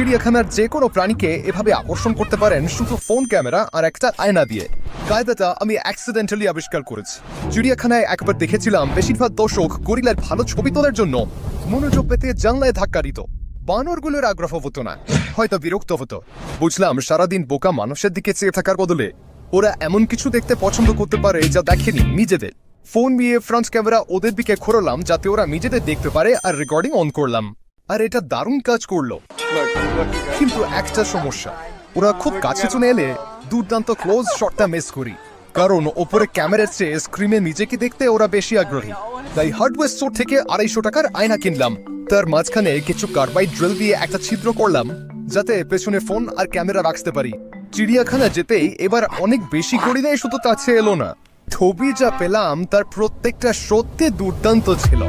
চিড়িয়াখানার যে কোনো প্রাণীকে এভাবে আকর্ষণ করতে পারেন শুধু ফোন ক্যামেরা আর একটা আয়না দিয়ে। কায়দাটা আমি অ্যাক্সিডেন্টালি আবিষ্কার করেছি। চিড়িয়াখানায় একবার দেখেছিলাম বেশিরভাগ দর্শক গরিলার ভালো ছবি তোলার জন্য মনোযোগ পেতে জানলায় ধাক্কা দিত। বানরগুলোর আগ্রহ হতো না, হয়তো বিরক্ত হতো। বুঝলাম সারাদিন বোকা মানুষের দিকে চেয়ে থাকার বদলে ওরা এমন কিছু দেখতে পছন্দ করতে পারে যা দেখেনি নিজেদের। ফোন নিয়ে ফ্রন্ট ক্যামেরা ওদের দিকে ঘোরালাম যাতে ওরা নিজেদের দেখতে পারে আর রেকর্ডিং অন করলাম। আর এটা দারুণ কাজ করল। কিন্তু একটা সমস্যা, ওরা খুব কাছে চলে এলে দুর্দান্ত ক্লোজ শটটা মিস করি। কারণ ওপরে ক্যামেরার চেয়ে স্ক্রিনে নিজেকে দেখতে ওরা বেশি আগ্রহী। তাই হার্ডওয়্যার স্টোর থেকে আড়াইশো টাকার আয়না কিনলাম। তার মাঝখানে কিছু কার্বাইড ড্রিল দিয়ে একটা ছিদ্র করলাম, যাতে পেছনে ফোন আর ক্যামেরা রাখতে পারি। চিড়িয়াখানা যেতেই এবার অনেক বেশি গড়িনাই শুধু কাছে এলো না। ছবি যা পেলাম, তার প্রত্যেকটা সত্যি দুর্দান্ত ছিল।